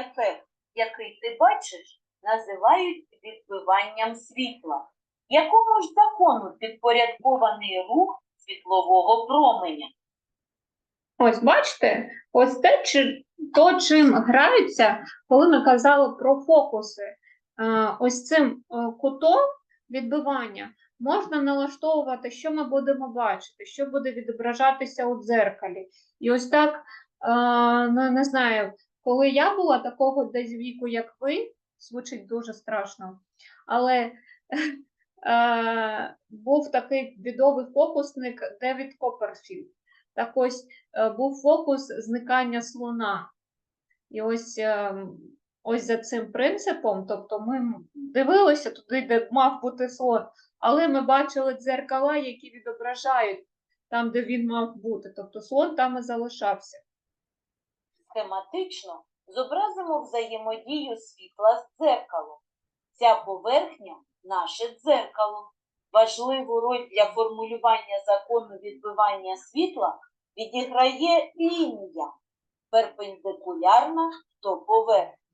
ефект, який ти бачиш, називають відбиванням світла. Якому ж закону підпорядкований рух світлового променя? Ось бачите, ось те, чи, то, чим граються, коли ми казали про фокуси. Е, Ось цим е, кутом відбивання можна налаштовувати, що ми будемо бачити, що буде відображатися у дзеркалі. І ось так, ну, не знаю, коли я була такого десь віку, як ви, звучить дуже страшно, але е, був такий відомий фокусник Девід Копперфілд. Так ось е, був фокус зникання слона. І ось, е, ось за цим принципом, тобто ми дивилися туди, де мав бути слон, але ми бачили дзеркала, які відображають там, де він мав бути. Тобто слон там і залишався. Схематично зобразимо взаємодію світла з дзеркалом. Ця поверхня наше дзеркало. Важливу роль для формулювання закону відбивання світла відіграє лінія, перпендикулярна до поверхні.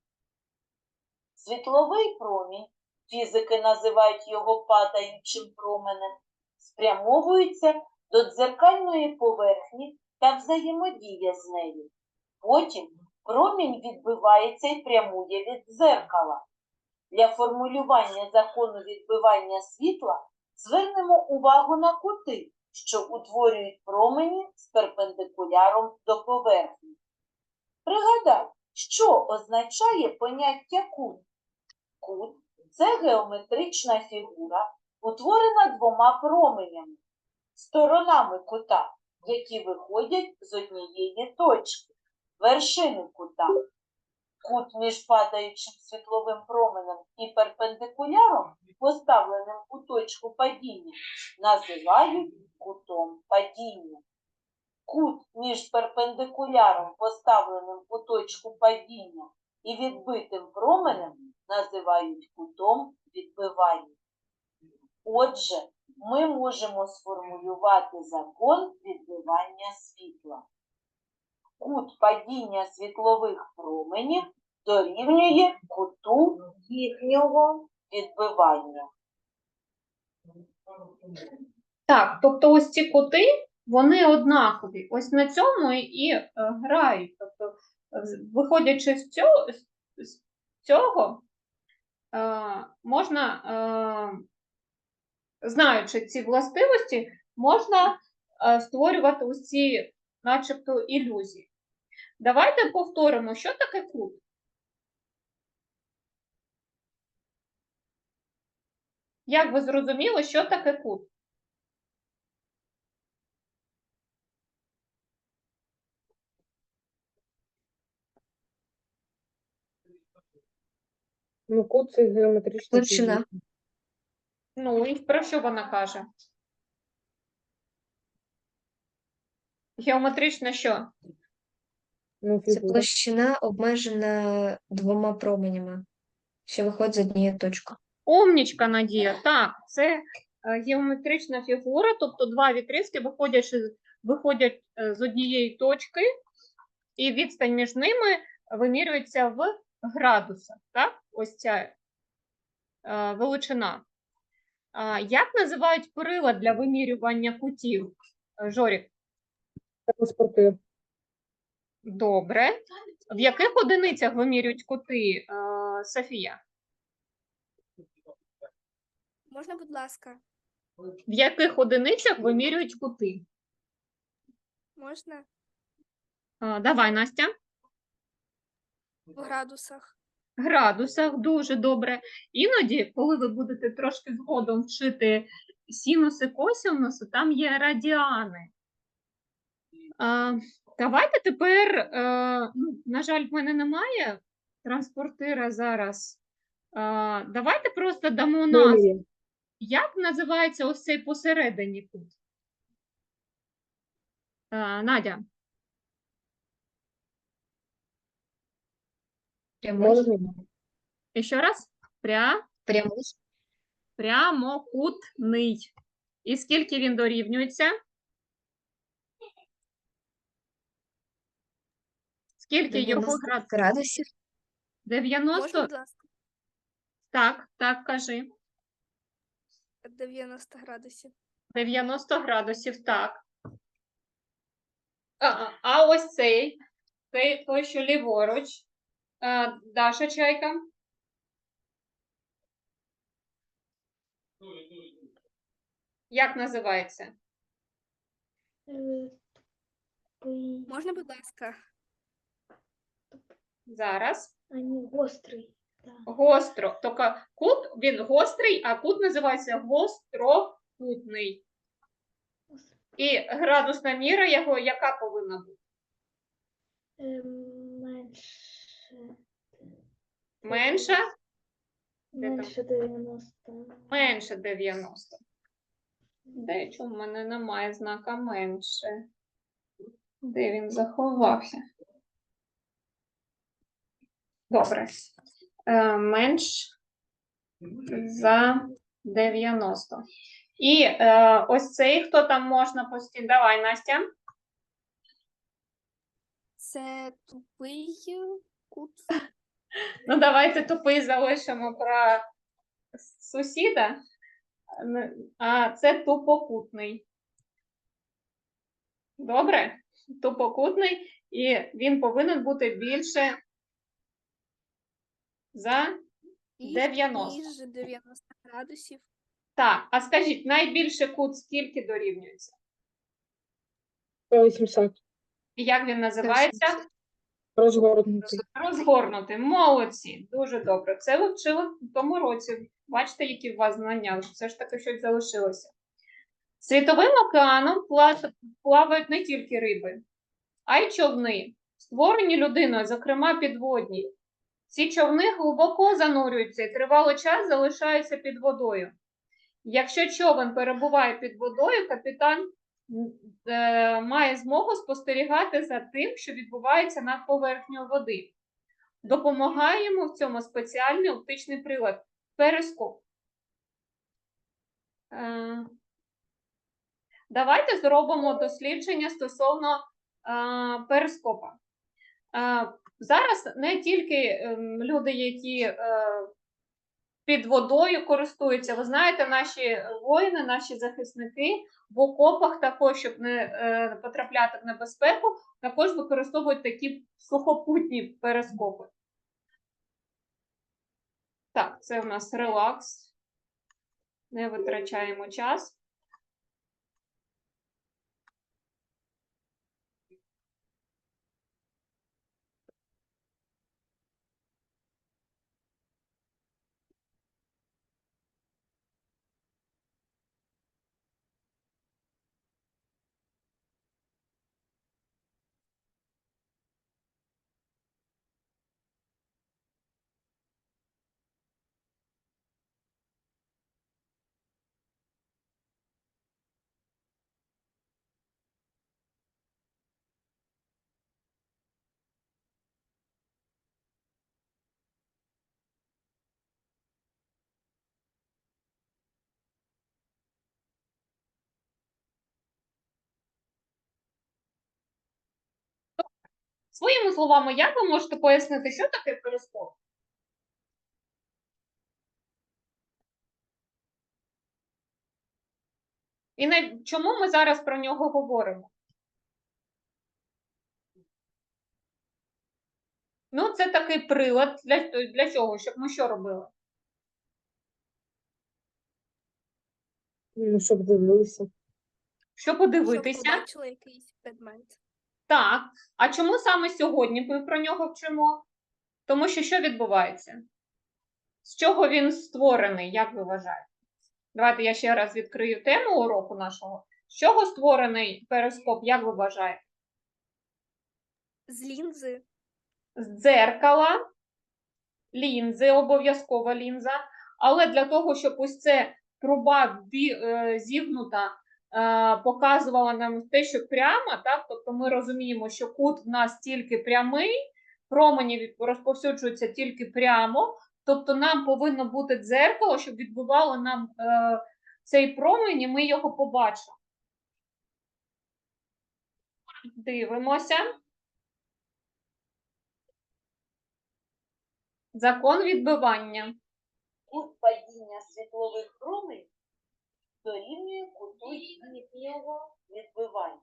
Світловий промінь, фізики називають його падаючим променем, спрямовується до дзеркальної поверхні та взаємодіє з нею. Потім промінь відбивається і прямує від дзеркала. Для формулювання закону відбивання світла звернемо увагу на кути, що утворюють промені з перпендикуляром до поверхні. Пригадай, що означає поняття кут. Кут це геометрична фігура, утворена двома променями, сторонами кута, які виходять з однієї точки вершини кута. Кут між падаючим світловим променем і перпендикуляром, поставленим у точку падіння, називають кутом падіння. Кут між перпендикуляром, поставленим у точку падіння, і відбитим променем називають кутом відбивання. Отже, ми можемо сформулювати закон відбивання світла кут падіння світлових променів дорівнює куту їхнього відбивання. Так, тобто ось ці кути, вони однакові. Ось на цьому і е, грають. Тобто, виходячи з цього, з- цього е, можна, е, знаючи ці властивості, можна створювати ці начебто ілюзії. Давайте повторимо, що таке кут. Як ви зрозуміли, що таке кут? Ну, кут це геометрична Площина. Ну, і про що вона каже? Геометрична що? Ну, Це фігура. площина обмежена двома променями, що виходить з однієї точки. Умнічка, Надія. Так, це е, геометрична фігура, тобто два відрізки виходять, з- виходять е, з однієї точки, і відстань між ними вимірюється в градусах. Так? Ось ця е, величина. А, Як називають перила для вимірювання кутів? Е, Жорік? Транспортир. Добре. В яких одиницях вимірюють кути, е, Софія? Можна, будь ласка, В яких одиницях вимірюють кути? можна А, Давай, Настя. в градусах. Градусах, дуже добре. Іноді, коли ви будете трошки згодом вчити синуси, косинуси, там є радіани. А, давайте тепер, е, ну, на жаль, в мене немає транспортира зараз. А, давайте просто дамо назву. Як називається ось цей посередині кут? А, Надя, Прямий. І ще раз? Пря, Прямий. прямокутний. І скільки він дорівнюється? Скільки його 90 градусів? градусів. 90, Можна, будь ласка, так, так, кажи. 90 градусів. 90 градусів, так. А, а ось цей, цей той, що ліворуч. А, Даша Чайка. Як називається? Можна, будь ласка, Зараз. А не гострий. Да. Гостро. Тобто кут, він гострий, а кут називається гострокутний. І градусна міра його яка повинна бути? Ем, менше. Там? Менше 90. Менше 90. Де чому в мене немає знака менше? Де він заховався? Добре. Е, менш за 90. І е, ось цей, хто там можна постійно. Давай, Настя. це тупий кут. Ну, давайте тупий залишимо про сусіда. А це тупокутний. Добре? Тупокутний, і він повинен бути більше за більш 90. Ніж 90 градусів. Так, а скажіть, найбільше кут скільки дорівнюється? 180. І як він називається? Розгорнутий. Розгорнути. Молодці. Дуже добре. Це ви вчили в тому році. Бачите, які у вас знання, все ж таки щось залишилося. Світовим океаном пла- плавають не тільки риби, а й човни, створені людиною, зокрема підводні. Ці човни глибоко занурюються і тривалий час залишаються під водою. Якщо човен перебуває під водою, капітан е, має змогу спостерігати за тим, що відбувається над поверхнею води. Допомагає йому в цьому спеціальний оптичний прилад перископ. Е, Давайте зробимо дослідження стосовно е, перископа. Е, Зараз не тільки ем, люди, які е, під водою користуються. Ви знаєте, наші воїни, наші захисники в окопах також, щоб не е, потрапляти в небезпеку, також використовують такі сухопутні перископи. Так, це у нас релакс. Не витрачаємо час. Своїми словами, як ви можете пояснити, що таке перископ? І на чому ми зараз про нього говоримо? Ну, це такий прилад для, для чого? Щоб ми що робили? Ну, щоб дивилися. Щоб Щоб подивитися. побачили якийсь предмет. Так. А чому саме сьогодні ми про нього вчимо? Тому що що відбувається? З чого він створений, як ви вважаєте? Давайте я ще раз відкрию тему уроку нашого. З чого створений перископ, як ви вважаєте? З лінзи. З дзеркала, лінзи, обов'язкова лінза. Але для того, щоб ось ця труба е, зігнута показувала нам те, що прямо, так? тобто ми розуміємо, що кут в нас тільки прямий, промені розповсюджуються тільки прямо, тобто нам повинно бути дзеркало, щоб відбивало нам е, цей промінь, і ми його побачимо. Дивимося. Закон відбивання. Кут падіння світлових променів дорівнює куту їхнього відбивання.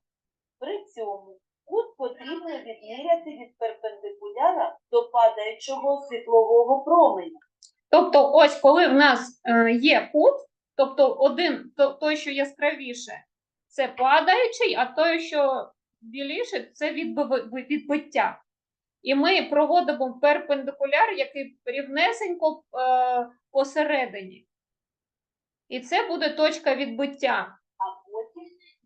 При цьому кут потрібно відміряти від перпендикуляра до падаючого світлового променя. Тобто, ось коли в нас е, є кут, тобто один, то, той, що яскравіше, це падаючий, а той, що біліше, це відбив- відбиття. І ми проводимо перпендикуляр, який рівнесенько е, посередині. І це буде точка відбиття. а потім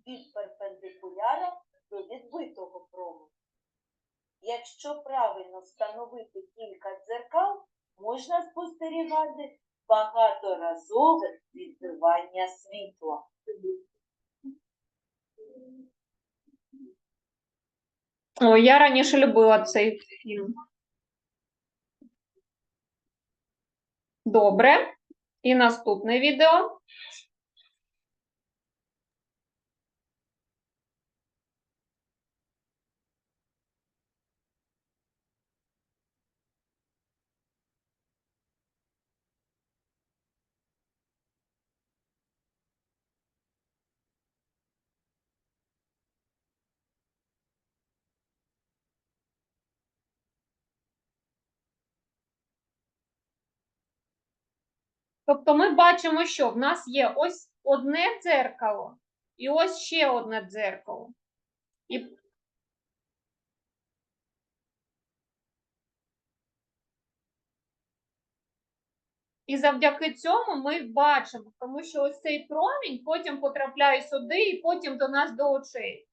від перпендикуляра до відбитого променя. Якщо правильно встановити кілька дзеркал, можна спостерігати багаторазове відбивання світла. О, я раніше любила цей фільм. Добре. І наступне відео. Тобто ми бачимо, що в нас є ось одне дзеркало і ось ще одне дзеркало. І І завдяки цьому ми бачимо, тому що ось цей промінь потім потрапляє сюди і потім до нас до очей.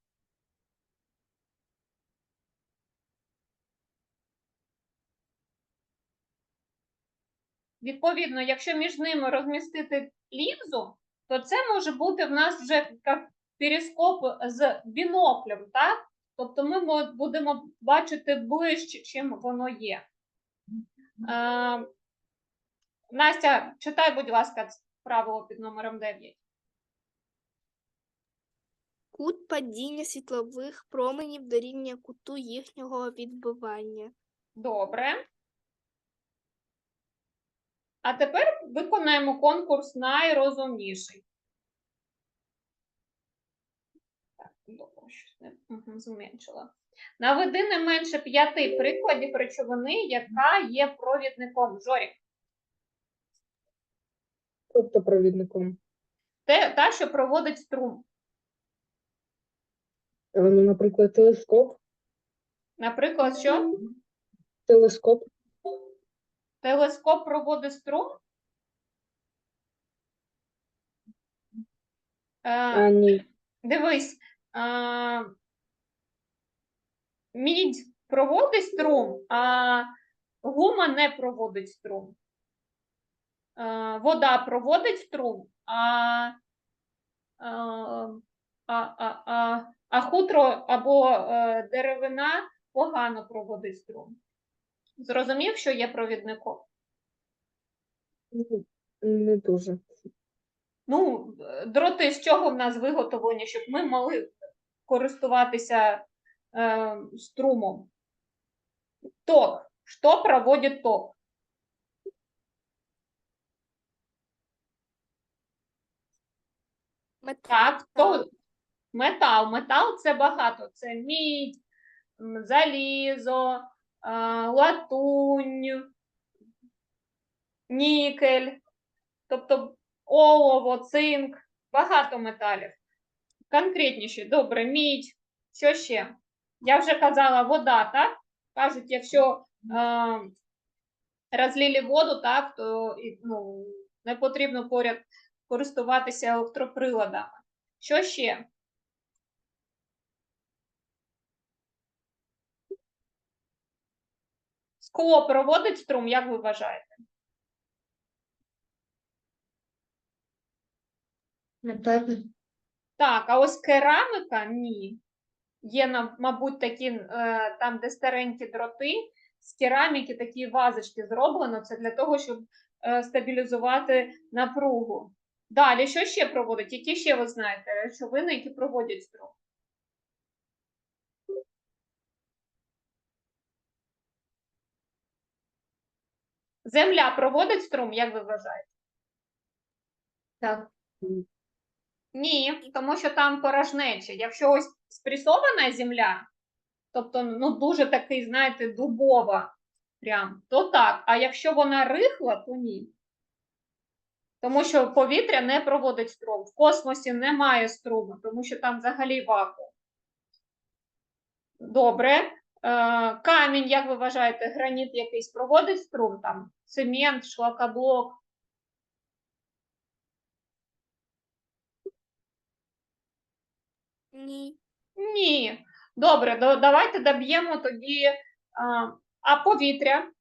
Відповідно, якщо між ними розмістити лінзу, то це може бути в нас вже як перископ з біноклем, так? Тобто ми будемо бачити ближче, чим воно є. Е, Настя, читай, будь ласка, правило під номером 9. Кут падіння світлових променів дорівнює куту їхнього відбивання. Добре. А тепер виконаємо конкурс найрозумніший. Так, добре, щось не угу, зменшила. Наведи не менше п'яти прикладів речовини, яка є провідником. Жорік, Тобто провідником. те, та, що проводить струм. Е, Ну, наприклад, телескоп. Наприклад, що? Телескоп. Телескоп проводить струм. Е, А, ні. Дивись, а, мідь проводить струм, а гума не проводить струм. А, вода проводить струм, а, а, а, а, а, а хутро або е, деревина погано проводить струм. Зрозумів, що є провідником? Не дуже. Ну, е, дроти з чого в нас виготовлені, щоб ми могли користуватися е, струмом? Ток. Що проводить ток? Метал. Так, то метал. Метал це багато. Це мідь, залізо, латунь, нікель, тобто олово, цинк, багато металів. Конкретніше, добре, мідь. Що ще? Я вже казала, вода, так? Кажуть, якщо е, розлили воду, так, то ну, не потрібно поряд користуватися електроприладами. Що ще? Скло проводить струм, як ви вважаєте? Напевно. Так, а ось кераміка ні. Є, мабуть, такі, е, там, де старенькі дроти, з кераміки такі вазочки зроблено. Це для того, щоб е, стабілізувати напругу. Далі, що ще проводить? Які ще ви знаєте речовини, які проводять струм? Земля проводить струм, як ви вважаєте? Так. Ні, тому що там порожнеча. Якщо ось спресована земля, тобто ну, дуже такий, знаєте, дубова, прям, то так. А якщо вона рихла, то ні. Тому що повітря не проводить струм. В космосі немає струму, тому що там взагалі вакуум. Добре. Е, камінь, як ви вважаєте, граніт якийсь проводить струм там? Цемент, шлакоблок. Ні. Ні. Добре, до- давайте доб'ємо тоді. А, а повітря?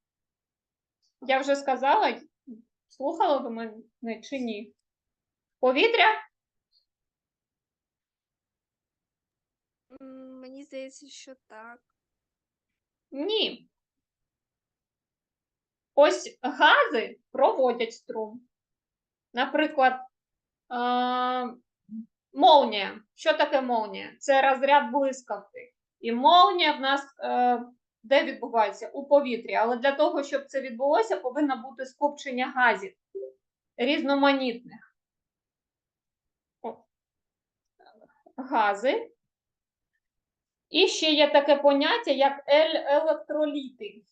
Я вже сказала, слухали ви мене чи ні? Повітря? Мені здається, що так. Ні. Ось гази проводять струм. Наприклад, а, молнія. Що таке молнія? Це розряд блискавки. І молнія в нас е, де відбувається? У повітрі. Але для того, щоб це відбулося, повинно бути скупчення газів різноманітних. Гази. І ще є таке поняття, як електроліти.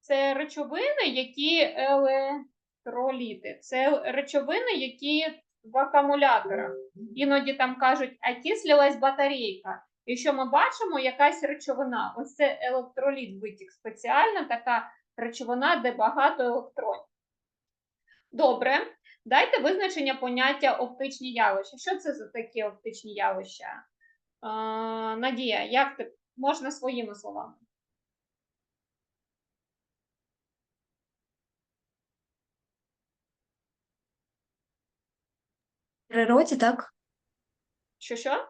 Це речовини, які електроліти. Це речовини, які в акумуляторах. Іноді там кажуть, окислилась батарейка. І що ми бачимо, якась речовина. Ось це електроліт витік. Спеціальна така речовина, де багато електронів. Добре. Дайте визначення поняття оптичні явища. Що це за такі оптичні явища? Надія, як ти можна своїми словами? В природі, так? Що що?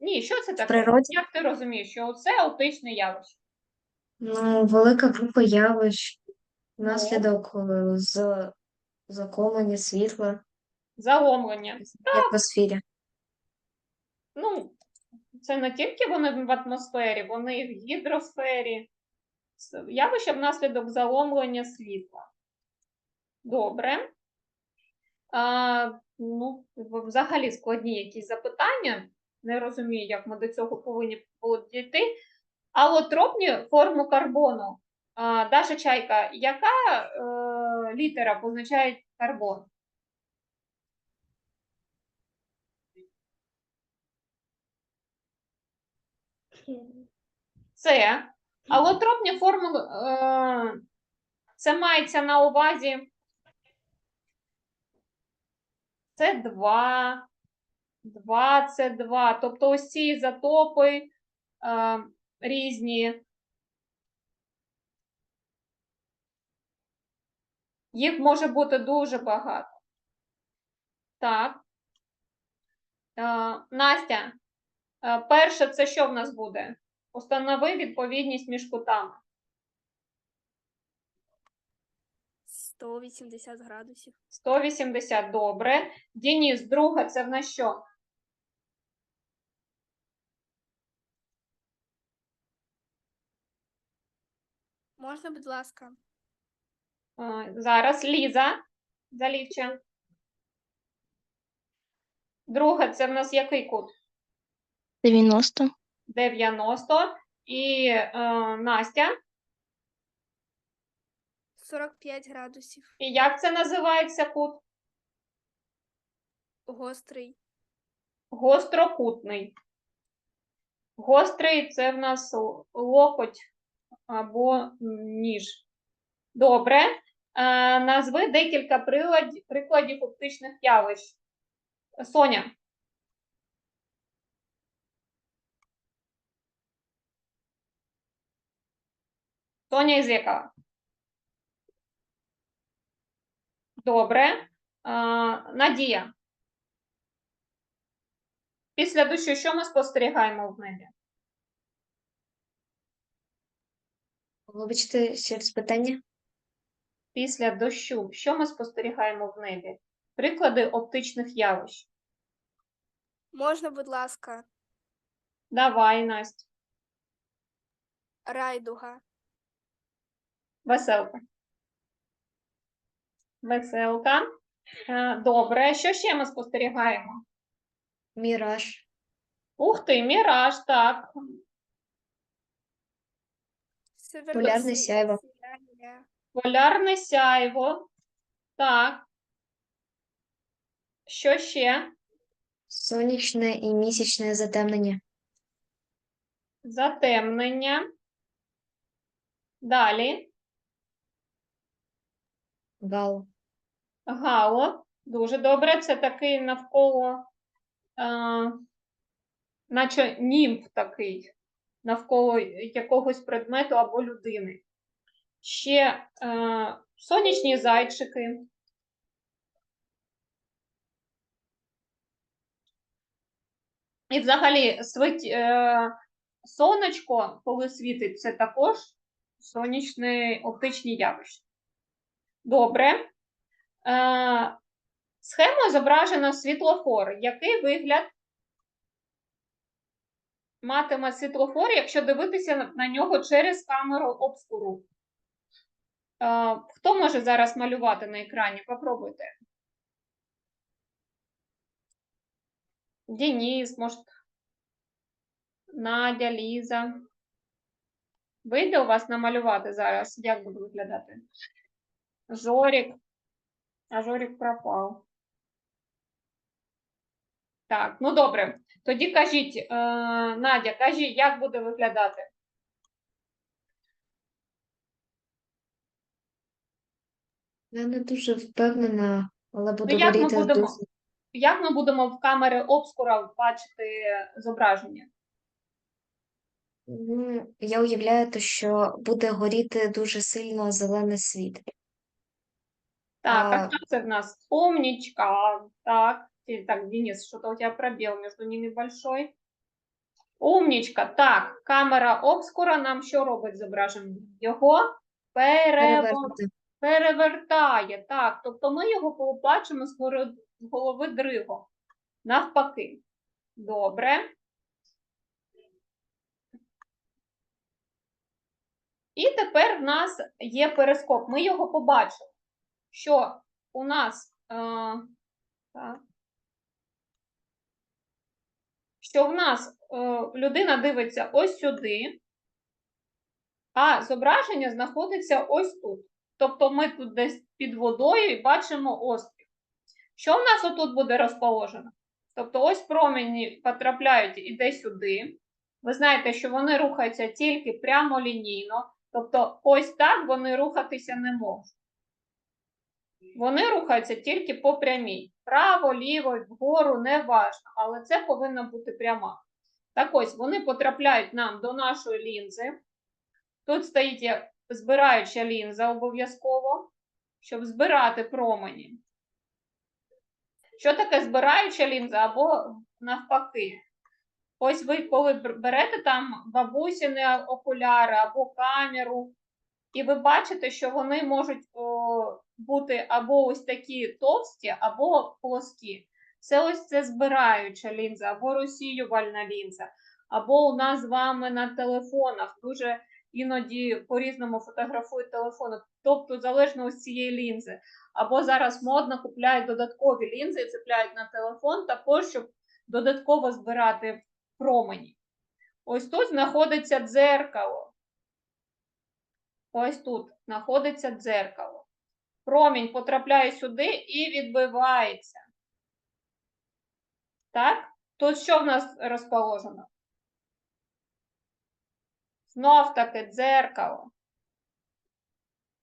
Ні, що це таке? природі? Як ти розумієш, що це оптичне явище? Ну, велика група явищ внаслідок е, з закомлення світла Заломлення. в атмосфері. Ну, це не тільки вони в атмосфері, вони і в гідросфері. Явище внаслідок заломлення світла. Добре. А, ну, взагалі складні якісь запитання. Не розумію, як ми до цього повинні були дійти. Алотропні форму карбону. А, Даша Чайка, яка е, літера позначає карбон? Це алотропні формули, е, це мається на увазі це 2, 2 це 2. Тобто ось ці ізотопи е, різні. Їх може бути дуже багато. Так. Е, Настя, перше, це що в нас буде? Установи відповідність між кутами. 180 градусів. 180, добре. Дініс, друга, це в нас що? Можна, будь ласка? Е, Зараз Ліза Залівча. Друга, це в нас який кут? 90, 90. І е, Настя. 45 градусів. І як це називається кут? Гострий. Гострокутний. Гострий це в нас локоть або ніж. Добре. Е, назви декілька приладів, прикладів оптичних явищ. Соня. Соня Ізекова. Добре. Надія. Після дощу що ми спостерігаємо в небі? Вибачте, ще раз питання. Після дощу що ми спостерігаємо в небі? Приклади оптичних явищ. Можна, будь ласка, Давай, Настя. райдуга. Веселка. Веселка. Е, Добре, що ще ми спостерігаємо? Міраж. Ух ти, міраж, так. Полярне сяйво. Полярне сяйво. Так. Що ще? Сонячне і місячне затемнення. Затемнення. Далі. Гал. Гало. Дуже добре. Це такий навколо, е, наче німб такий, навколо якогось предмету або людини. Ще е, сонячні зайчики. І взагалі свить, е, сонечко, коли світить, це також сонячне оптичні явища. Добре. Схемою зображено світлофор. Який вигляд матиме світлофор, якщо дивитися на- нього через камеру обскуру? Хто може зараз малювати на екрані? Попробуйте. Денис, може, Надя, Ліза. Вийде у вас намалювати зараз, як буде виглядати? Жорік. А Жорік пропав. Так, ну добре. Тоді кажіть, е, Надя, кажіть, як буде виглядати? Я не дуже впевнена, але буду як ми будемо? дуже. Як ми будемо в камери обскура бачити зображення? Ну, я уявляю, що буде горіти дуже сильно зелений світ. Так, а А- что это у нас? Умничка. Так, так, Денис, что-то у тебя пробел между ними большой. Умничка. Так, камера обскура нам що робить зображення? Його перево... Перевертає. Так, тобто ми його побачимо з голови дригом. Навпаки. Добре. І тепер в нас є перископ. Ми його побачили, що у нас е, так, що в нас е, людина дивиться ось сюди, а зображення знаходиться ось тут. Тобто ми тут десь під водою і бачимо острів. Що в нас отут буде розположено? Тобто ось промені потрапляють іде сюди. Ви знаєте, що вони рухаються тільки прямолінійно, тобто ось так вони рухатися не можуть. Вони рухаються тільки по прямій. Право, ліво, вгору, не важно, але це повинна бути пряма. Так ось вони потрапляють нам до нашої лінзи. Тут стоїть збираюча лінза обов'язково, щоб збирати промені. Що таке збираюча лінза або навпаки? Ось ви, коли берете там бабусіни окуляри або камеру, і ви бачите, що вони можуть о, бути або ось такі товсті, або плоскі. Це ось це збираюча лінза, або розсіювальна лінза, або у нас з вами на телефонах дуже іноді по-різному фотографують телефони, тобто залежно ось цієї лінзи. Або зараз модно купляють додаткові лінзи і цепляють на телефон, також, щоб додатково збирати промені. Ось тут знаходиться дзеркало. Ось тут знаходиться дзеркало. Промінь потрапляє сюди і відбивається. Так? Тут що в нас розположено? Знов таки дзеркало.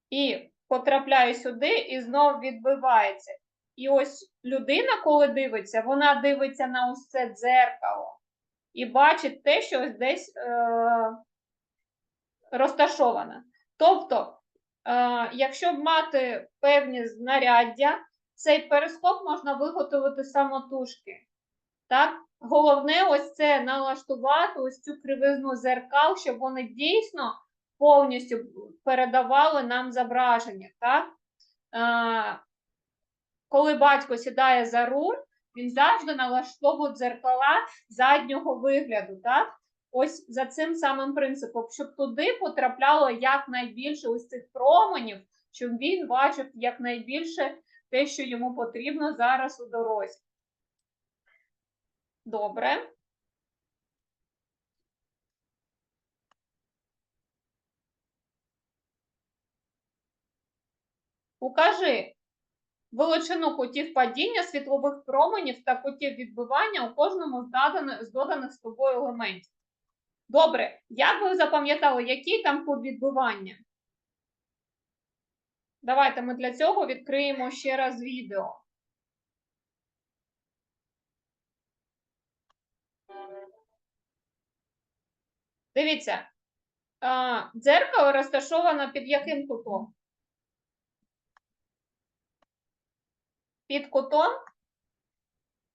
І потрапляє сюди і знов відбивається. І ось людина, коли дивиться, вона дивиться на ось це дзеркало і бачить те, що ось десь е- розташоване. Тобто, якщо б мати певні знаряддя, цей перископ можна виготовити самотужки. Так? Головне ось це налаштувати ось цю кривизну зеркал, щоб вони дійсно повністю передавали нам зображення. Так? Е, коли батько сідає за руль, він завжди налаштовує дзеркала заднього вигляду. Так? Ось за цим самим принципом, щоб туди потрапляло якнайбільше ось цих променів, щоб він бачив якнайбільше те, що йому потрібно зараз у дорозі. Добре. Укажи величину кутів падіння світлових променів та кутів відбивання у кожному з доданих, з тобою елементів. Добре, як ви запам'ятали, який там кут відбивання? Давайте ми для цього відкриємо ще раз відео. Дивіться, дзеркало розташовано під яким кутом? Під кутом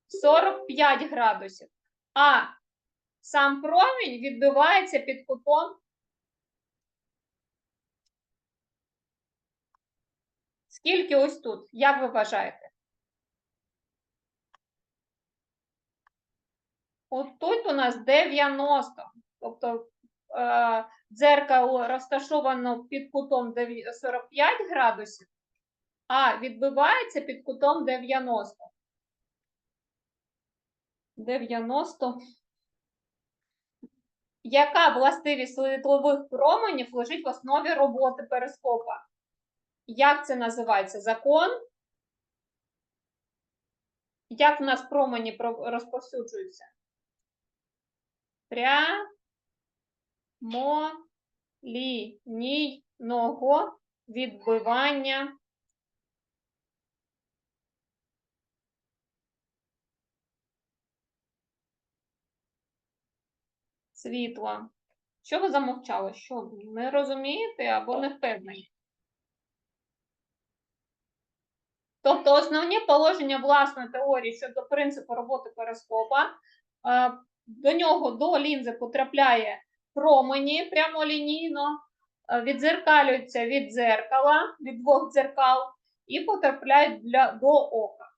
45 градусів. А сам промінь відбивається під кутом Скільки ось тут? Як ви вважаєте? От тут у нас 90. Тобто е, дзеркало розташовано під кутом 45 градусів, а відбивається під кутом 90. 90. Яка властивість світлових променів лежить в основі роботи перископа? Як це називається? Закон? Як в нас промені про- розповсюджуються? Прямолінійного відбивання світла. Що ви замовчали? Що не розумієте або не впевнені? Тобто основні положення власної теорії щодо принципу роботи перископа, е, до нього до лінзи потрапляє промені прямолінійно, е, віддзеркалюються від дзеркала, від двох дзеркал, і потрапляють для, до ока.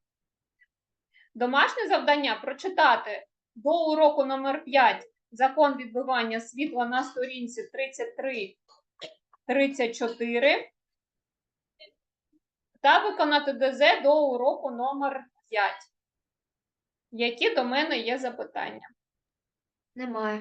Домашнє завдання прочитати до уроку номер 5 закон відбивання світла на сторінці 33-34 та виконати ДЗ до уроку номер 5. Які до мене є запитання? Немає.